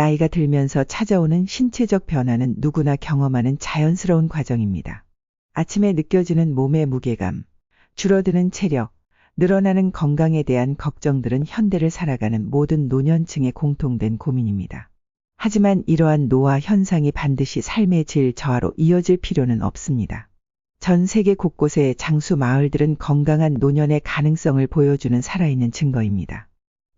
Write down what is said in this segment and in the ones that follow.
나이가 들면서 찾아오는 신체적 변화는 누구나 경험하는 자연스러운 과정입니다. 아침에 느껴지는 몸의 무게감, 줄어드는 체력, 늘어나는 건강에 대한 걱정들은 현대를 살아가는 모든 노년층의 공통된 고민입니다. 하지만 이러한 노화 현상이 반드시 삶의 질 저하로 이어질 필요는 없습니다. 전 세계 곳곳의 장수 마을들은 건강한 노년의 가능성을 보여주는 살아있는 증거입니다.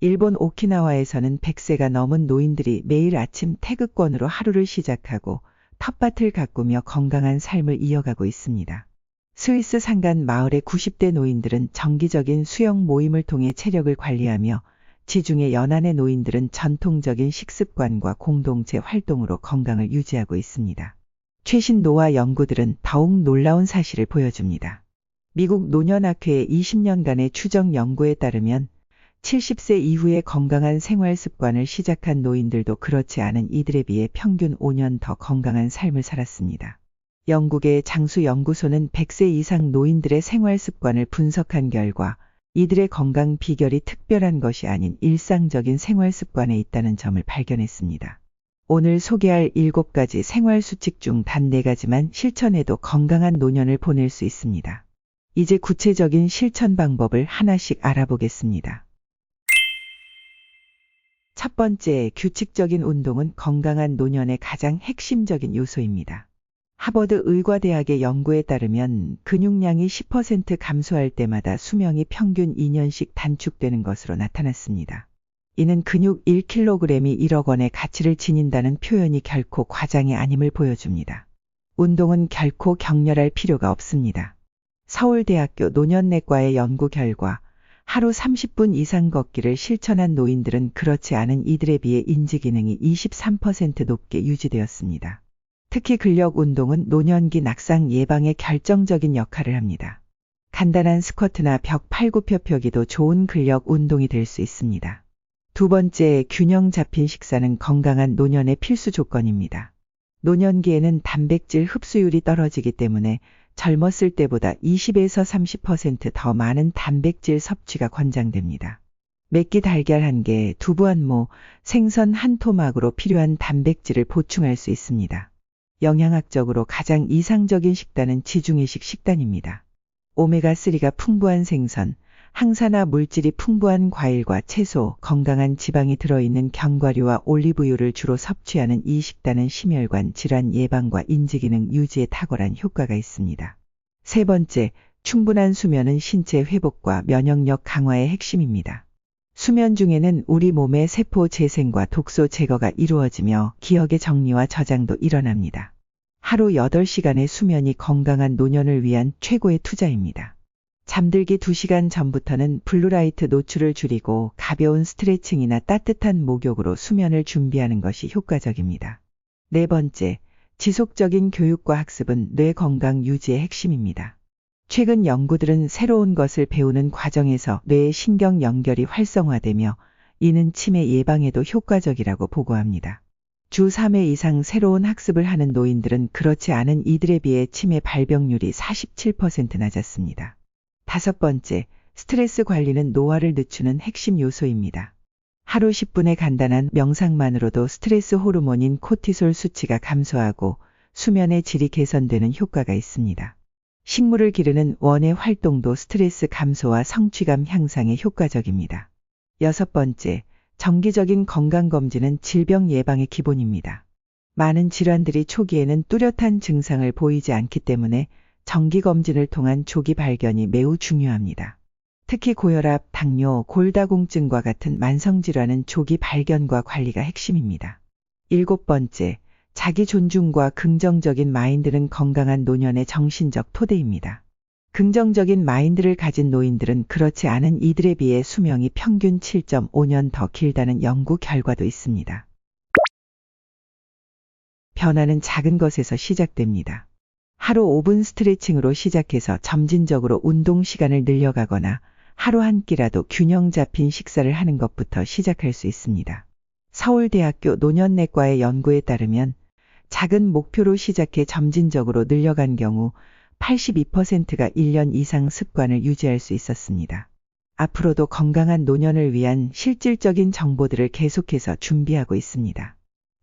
일본 오키나와에서는 100세가 넘은 노인들이 매일 아침 태극권으로 하루를 시작하고 텃밭을 가꾸며 건강한 삶을 이어가고 있습니다. 스위스 산간 마을의 90대 노인들은 정기적인 수영 모임을 통해 체력을 관리하며 지중해 연안의 노인들은 전통적인 식습관과 공동체 활동으로 건강을 유지하고 있습니다. 최신 노화 연구들은 더욱 놀라운 사실을 보여줍니다. 미국 노년학회의 20년간의 추적 연구에 따르면 70세 이후에 건강한 생활 습관을 시작한 노인들도 그렇지 않은 이들에 비해 평균 5년 더 건강한 삶을 살았습니다. 영국의 장수 연구소는 100세 이상 노인들의 생활 습관을 분석한 결과 이들의 건강 비결이 특별한 것이 아닌 일상적인 생활 습관에 있다는 점을 발견했습니다. 오늘 소개할 7가지 생활 수칙 중 단 4가지만 실천해도 건강한 노년을 보낼 수 있습니다. 이제 구체적인 실천 방법을 하나씩 알아보겠습니다. 첫 번째, 규칙적인 운동은 건강한 노년의 가장 핵심적인 요소입니다. 하버드 의과대학의 연구에 따르면 근육량이 10% 감소할 때마다 수명이 평균 2년씩 단축되는 것으로 나타났습니다. 이는 근육 1kg이 1억 원의 가치를 지닌다는 표현이 결코 과장이 아님을 보여줍니다. 운동은 결코 격렬할 필요가 없습니다. 서울대학교 노년내과의 연구 결과 하루 30분 이상 걷기를 실천한 노인들은 그렇지 않은 이들에 비해 인지 기능이 23% 높게 유지되었습니다. 특히 근력 운동은 노년기 낙상 예방에 결정적인 역할을 합니다. 간단한 스쿼트나 벽 팔굽혀펴기도 좋은 근력 운동이 될 수 있습니다. 두 번째, 균형 잡힌 식사는 건강한 노년의 필수 조건입니다. 노년기에는 단백질 흡수율이 떨어지기 때문에 젊었을 때보다 20에서 30%더 많은 단백질 섭취가 권장됩니다. 맵기 달걀 한 개, 두부 한 모, 생선 한 토막으로 필요한 단백질을 보충할 수 있습니다. 영양학적으로 가장 이상적인 식단은 지중해식 식단입니다. 오메가3가 풍부한 생선, 항산화 물질이 풍부한 과일과 채소, 건강한 지방이 들어있는 견과류와 올리브유를 주로 섭취하는 이 식단은 심혈관 질환 예방과 인지기능 유지에 탁월한 효과가 있습니다. 세 번째, 충분한 수면은 신체 회복과 면역력 강화의 핵심입니다. 수면 중에는 우리 몸의 세포 재생과 독소 제거가 이루어지며 기억의 정리와 저장도 일어납니다. 하루 8시간의 수면이 건강한 노년을 위한 최고의 투자입니다. 잠들기 2시간 전부터는 블루라이트 노출을 줄이고 가벼운 스트레칭이나 따뜻한 목욕으로 수면을 준비하는 것이 효과적입니다. 네 번째, 지속적인 교육과 학습은 뇌 건강 유지의 핵심입니다. 최근 연구들은 새로운 것을 배우는 과정에서 뇌의 신경 연결이 활성화되며 이는 치매 예방에도 효과적이라고 보고합니다. 주 3회 이상 새로운 학습을 하는 노인들은 그렇지 않은 이들에 비해 치매 발병률이 47% 낮았습니다. 다섯 번째, 스트레스 관리는 노화를 늦추는 핵심 요소입니다. 하루 10분의 간단한 명상만으로도 스트레스 호르몬인 코티솔 수치가 감소하고 수면의 질이 개선되는 효과가 있습니다. 식물을 기르는 원의 활동도 스트레스 감소와 성취감 향상에 효과적입니다. 여섯 번째, 정기적인 건강검진은 질병 예방의 기본입니다. 많은 질환들이 초기에는 뚜렷한 증상을 보이지 않기 때문에 정기검진을 통한 조기 발견이 매우 중요합니다. 특히 고혈압, 당뇨, 골다공증과 같은 만성질환은 조기 발견과 관리가 핵심입니다. 일곱 번째, 자기 존중과 긍정적인 마인드는 건강한 노년의 정신적 토대입니다. 긍정적인 마인드를 가진 노인들은 그렇지 않은 이들에 비해 수명이 평균 7.5년 더 길다는 연구 결과도 있습니다. 변화는 작은 것에서 시작됩니다. 하루 5분 스트레칭으로 시작해서 점진적으로 운동 시간을 늘려가거나 하루 한 끼라도 균형 잡힌 식사를 하는 것부터 시작할 수 있습니다. 서울대학교 노년내과의 연구에 따르면 작은 목표로 시작해 점진적으로 늘려간 경우 82%가 1년 이상 습관을 유지할 수 있었습니다. 앞으로도 건강한 노년을 위한 실질적인 정보들을 계속해서 준비하고 있습니다.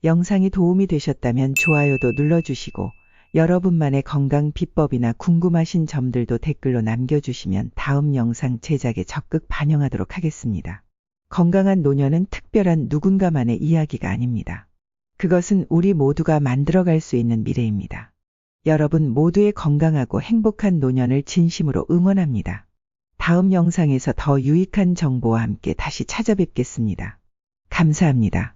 영상이 도움이 되셨다면 좋아요도 눌러주시고 여러분만의 건강 비법이나 궁금하신 점들도 댓글로 남겨주시면 다음 영상 제작에 적극 반영하도록 하겠습니다. 건강한 노년은 특별한 누군가만의 이야기가 아닙니다. 그것은 우리 모두가 만들어갈 수 있는 미래입니다. 여러분 모두의 건강하고 행복한 노년을 진심으로 응원합니다. 다음 영상에서 더 유익한 정보와 함께 다시 찾아뵙겠습니다. 감사합니다.